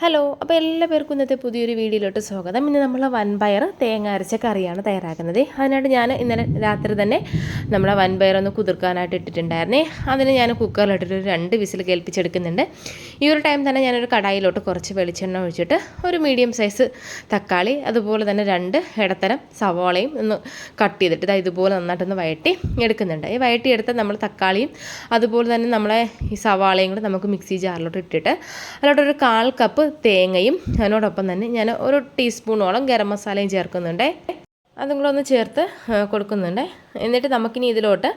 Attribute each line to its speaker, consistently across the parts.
Speaker 1: Hello അപ്പോൾ എല്ലാ പേർക്കും ഇന്നത്തെ പുതിയൊരു വീഡിയോയിലോട്ട് സ്വാഗതം. ഇന്ന് നമ്മൾ വൻപയർ തേങ്ങ അരച്ച കറിയാണ് തയ്യാറാക്കുന്നത്. അതിനായിട്ട് ഞാൻ ഇന്നലെ രാത്രി തന്നെ നമ്മളെ വൻപയർ ഒന്ന് കുതിർക്കാനായിട്ട് ഇട്ടിട്ടുണ്ടായിരുന്നേ. അതിന് ഞാൻ കുക്കറിലിട്ടിട്ട് രണ്ട് വിസിൽ കേൾപ്പിച്ചെടുക്കുന്നുണ്ട്. ഈ ഒരു ടൈം തന്നെ ഞാനൊരു കടായിലോട്ട് കുറച്ച് വെളിച്ചെണ്ണ ഒഴിച്ചിട്ട് ഒരു മീഡിയം സൈസ് തക്കാളി അതുപോലെ തന്നെ രണ്ട് ഇടത്തരം സവാളയും ഒന്ന് കട്ട് ചെയ്തിട്ട് ഇതാ ഇതുപോലെ നന്നായിട്ടൊന്ന് വയറ്റി എടുക്കുന്നുണ്ട്. ഈ വയറ്റി എടുത്ത നമ്മൾ തക്കാളിയും അതുപോലെ തന്നെ നമ്മളെ ഈ സവാളയും കൂടെ നമുക്ക് മിക്സി ജാറിലോട്ട് ഇട്ടിട്ട് അതിലോട്ടൊരു കാൽ കപ്പ് തേങ്ങയും അതിനോടൊപ്പം തന്നെ ഞാൻ ഒരു ടീസ്പൂണോളം ഗരം മസാലയും ചേർക്കുന്നുണ്ട്. അതും കൂടെ ഒന്ന് ചേർത്ത് കൊടുക്കുന്നുണ്ട്. എന്നിട്ട് നമുക്കിനി ഇതിലോട്ട്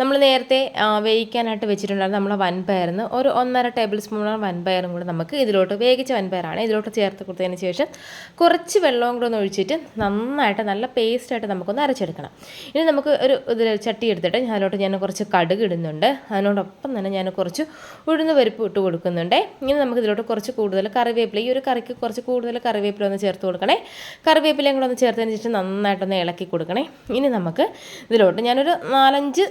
Speaker 1: നമ്മൾ നേരത്തെ വേവിക്കാനായിട്ട് വെച്ചിട്ടുണ്ടായിരുന്ന നമ്മളെ വൻപയറിന്ന് ഒരു ഒന്നര ടേബിൾ സ്പൂണോളം വൻപയറും കൂടെ നമുക്ക് ഇതിലോട്ട് വേവിച്ച വൻപയറാണ് ഇതിലോട്ട് ചേർത്ത് കൊടുത്തതിന് ശേഷം കുറച്ച് വെള്ളവും കൂടെ ഒന്ന് ഒഴിച്ചിട്ട് നന്നായിട്ട് നല്ല പേസ്റ്റായിട്ട് നമുക്കൊന്ന് അരച്ചെടുക്കണം. ഇനി നമുക്ക് ഒരു ഇതിൽ ചട്ടി എടുത്തിട്ട് അതിലോട്ട് ഞാൻ കുറച്ച് കടുക് ഇടുന്നുണ്ട്. അതിനോടൊപ്പം തന്നെ ഞാൻ കുറച്ച് ഉഴുന്ന് പരിപ്പ് ഇട്ട് കൊടുക്കുന്നുണ്ട്. ഇനി നമുക്ക് ഇതിലോട്ട് കുറച്ച് കൂടുതൽ കറിവേപ്പില ഈ ഒരു കറിക്ക് കുറച്ച് കൂടുതൽ കറിവേപ്പില ഒന്ന് ചേർത്ത് കൊടുക്കണേ. കറിവേപ്പിലയും കൂടെ ഒന്ന് ചേർത്തതിന് ശേഷം നന്നായിട്ടൊന്ന് ഇളക്കി കൊടുക്കണേ. ഇനി നമുക്ക് ഇതിലോട്ട് ഞാനൊരു നാലഞ്ച്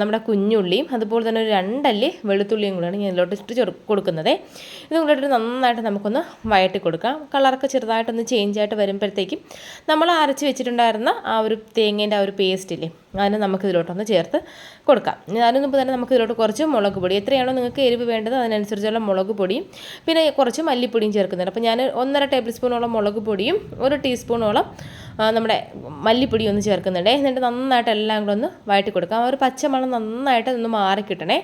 Speaker 1: നമ്മുടെ കുഞ്ഞുള്ളിയും അതുപോലെ തന്നെ ഒരു രണ്ടല്ലി വെളുത്തുള്ളിയും കൂടെയാണ് ഞാൻ ഇതിലോട്ട് ഇട്ട് ചെറു കൊടുക്കുന്നത്. ഇതും കൂടെ നന്നായിട്ട് നമുക്കൊന്ന് വയറ്റി കൊടുക്കാം. കളറൊക്കെ ചെറുതായിട്ടൊന്ന് ചേഞ്ച് ആയിട്ട് വരുമ്പോഴത്തേക്കും നമ്മൾ അരച്ച് വെച്ചിട്ടുണ്ടായിരുന്ന ആ ഒരു തേങ്ങേന്റെ ആ ഒരു പേസ്റ്റ് അതിനെ നമുക്ക് ഇതിലോട്ടൊന്ന് ചേർത്ത് കൊടുക്കാം. അതിന് മുമ്പ് തന്നെ നമുക്ക് ഇതിലോട്ട് കുറച്ച് മുളക് പൊടി എത്രയാണോ നിങ്ങൾക്ക് എരിവ് വേണ്ടത് അതിനനുസരിച്ചുള്ള മുളക് പൊടിയും പിന്നെ കുറച്ച് മല്ലിപ്പൊടിയും ചേർക്കുന്നുണ്ട്. അപ്പോൾ ഞാൻ ഒന്നര ടേബിൾ സ്പൂണോളം മുളക് പൊടിയും ഒരു ടീസ്പൂണോളം നമ്മുടെ മല്ലിപ്പൊടി ഒന്ന് ചേർക്കുന്നുണ്ട്. എന്നിട്ട് നന്നായിട്ട് എല്ലാം കൂടെ ഒന്ന് വഴറ്റി കൊടുക്കാം. ആ ഒരു പച്ചമണം നന്നായിട്ട് ഒന്ന് മാറി കിട്ടണേ.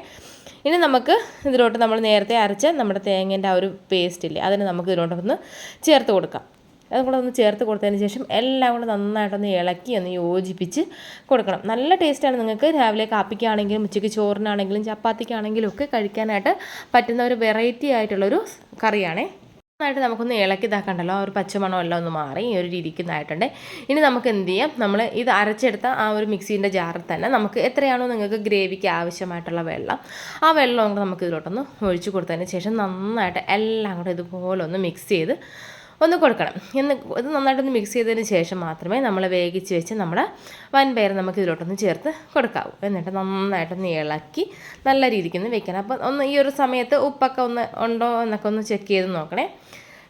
Speaker 1: ഇനി നമുക്ക് ഇതിലോട്ട് നമ്മൾ നേരത്തെ അരച്ച നമ്മുടെ തേങ്ങേന്റെ ആ ഒരു പേസ്റ്റ് ഇല്ലേ അതിന് നമുക്ക് ഇതിലോട്ടൊന്ന് ചേർത്ത് കൊടുക്കാം. അതും കൂടെ ഒന്ന് ചേർത്ത് കൊടുത്തതിന് ശേഷം എല്ലാം കൂടെ നന്നായിട്ടൊന്ന് ഇളക്കി ഒന്ന് യോജിപ്പിച്ച് കൊടുക്കണം. നല്ല ടേസ്റ്റാണ് നിങ്ങൾക്ക് രാവിലെ കാപ്പിക്കാണെങ്കിലും ഉച്ചയ്ക്ക് ചോറിനാണെങ്കിലും ചപ്പാത്തിക്കാണെങ്കിലും ഒക്കെ കഴിക്കാനായിട്ട് പറ്റുന്ന ഒരു വെറൈറ്റി ആയിട്ടുള്ളൊരു കറിയാണേ. നന്നായിട്ട് നമുക്കൊന്ന് ഇളക്കി ഇതാക്കണ്ടല്ലോ. ആ ഒരു പച്ചമണം എല്ലാം ഒന്ന് മാറി ഈ ഒരു രീതിക്ക് ഇതായിട്ടുണ്ട്. ഇനി നമുക്ക് എന്ത് ചെയ്യാം? നമ്മൾ ഇത് അരച്ചെടുത്ത ആ ഒരു മിക്സീന്റെ ജാറിൽ തന്നെ നമുക്ക് എത്രയാണോ നിങ്ങൾക്ക് ഗ്രേവിക്ക് ആവശ്യമായിട്ടുള്ള വെള്ളം ആ വെള്ളം കൂടെ നമുക്ക് ഇതിലോട്ടൊന്ന് ഒഴിച്ചു കൊടുത്തതിന് ശേഷം നന്നായിട്ട് എല്ലാം കൂടെ ഇതുപോലെ ഒന്ന് മിക്സ് ചെയ്ത് ഒന്ന് കൊടുക്കണം. എന്ന് ഇത് നന്നായിട്ടൊന്ന് മിക്സ് ചെയ്തതിന് ശേഷം മാത്രമേ നമ്മൾ വേവിച്ച് വെച്ച് നമ്മുടെ വൻപയർ നമുക്ക് ഇതിലോട്ടൊന്ന് ചേർത്ത് കൊടുക്കാവൂ. എന്നിട്ട് നന്നായിട്ടൊന്ന് ഇളക്കി നല്ല രീതിക്ക് ഒന്ന് വെക്കണം. അപ്പം ഒന്ന് ഈ ഒരു സമയത്ത് ഉപ്പൊക്കെ ഒന്ന് ഉണ്ടോ എന്നൊക്കെ ഒന്ന് ചെക്ക് ചെയ്ത് നോക്കണേ.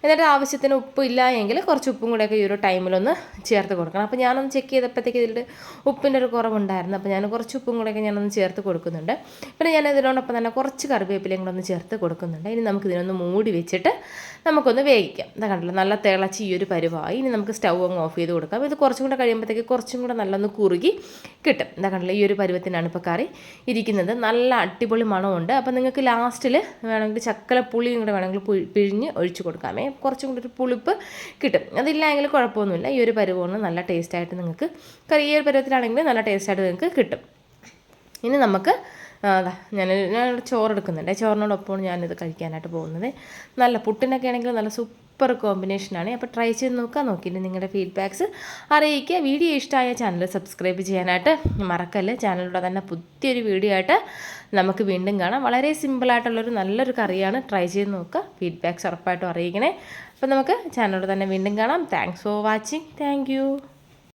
Speaker 1: എന്നിട്ട് ആവശ്യത്തിന് ഉപ്പ് ഇല്ല എങ്കിൽ കുറച്ച് ഉപ്പും കൂടെയൊക്കെ ഈ ഒരു ടൈമിലൊന്ന് ചേർത്ത് കൊടുക്കണം. അപ്പോൾ ഞാനൊന്ന് ചെക്ക് ചെയ്തപ്പോഴത്തേക്ക് ഇതിൽ ഉപ്പിന്റെ ഒരു കുറവുണ്ടായിരുന്നു. അപ്പോൾ ഞാൻ കുറച്ച് ഉപ്പും കൂടെയൊക്കെ ഞാനൊന്ന് ചേർത്ത് കൊടുക്കുന്നുണ്ട്. പിന്നെ ഞാൻ ഇതിനോടൊപ്പം തന്നെ കുറച്ച് കറിവേപ്പിലയും കൂടെ ഒന്ന് ചേർത്ത് കൊടുക്കുന്നുണ്ട്. ഇനി നമുക്ക് ഇതിനൊന്ന് മൂടി വെച്ചിട്ട് നമുക്കൊന്ന് വേവിക്കാം. ഇതാ കണ്ടല്ലോ നല്ല തിളച്ച് ഈ ഒരു പരുവായി. ഇനി നമുക്ക് സ്റ്റൗ അങ്ങ് ഓഫ് ചെയ്ത് കൊടുക്കാം. ഇത് കുറച്ചും കൂടെ കഴിയുമ്പോഴത്തേക്ക് കുറച്ചും കൂടെ നല്ലൊന്ന് കുറുകി കിട്ടും. ഇതാ കണ്ടല്ലോ ഈ ഒരു പരുവത്തിനാണ് ഇപ്പോൾ കറി ഇരിക്കുന്നത്. നല്ല അടിപൊളി മണമുണ്ട്. അപ്പോൾ നിങ്ങൾക്ക് ലാസ്റ്റിൽ വേണമെങ്കിൽ ചക്കല പുളിയും കൂടെ വേണമെങ്കിൽ പിഴിഞ്ഞ് ഒഴിച്ച് കൊടുക്കാമേ. കുറച്ചും കൂടി ഒരു പുളിപ്പ് കിട്ടും. അതില്ലെങ്കിൽ കുഴപ്പമൊന്നുമില്ല. ഈ ഒരു പരുവമാണ് നല്ല ടേസ്റ്റായിട്ട് നിങ്ങൾക്ക് കറി ഈ ഒരു പരുവത്തിലാണെങ്കിൽ നല്ല ടേസ്റ്റായിട്ട് നിങ്ങൾക്ക് കിട്ടും. ഇനി നമുക്ക് അതാ ഞാൻ ഞാൻ ചോറ് എടുക്കുന്നുണ്ട്. ചോറിനോടൊപ്പമാണ് ഞാനിത് കഴിക്കാനായിട്ട് പോകുന്നത്. നല്ല പുട്ടിനൊക്കെ ആണെങ്കിൽ നല്ല സൂപ്പർ കോമ്പിനേഷനാണ് അപ്പോൾ ട്രൈ ചെയ്ത് നോക്കുക നോക്കിയിട്ട് നിങ്ങളുടെ ഫീഡ്ബാക്ക്സ് അറിയിക്കുക. വീഡിയോ ഇഷ്ടമായ ചാനൽ സബ്സ്ക്രൈബ് ചെയ്യാനായിട്ട് മറക്കല്ല? ചാനലിലൂടെ തന്നെ പുതിയൊരു വീഡിയോ ആയിട്ട് നമുക്ക് വീണ്ടും കാണാം. വളരെ സിമ്പിളായിട്ടുള്ളൊരു നല്ലൊരു കറിയാണ്. ട്രൈ ചെയ്ത് നോക്കുക. ഫീഡ്ബാക്ക്സ് ഉറപ്പായിട്ടും അറിയിക്കണേ. അപ്പോൾ നമുക്ക് ചാനലിലൂടെ തന്നെ വീണ്ടും കാണാം. Thanks for watching thank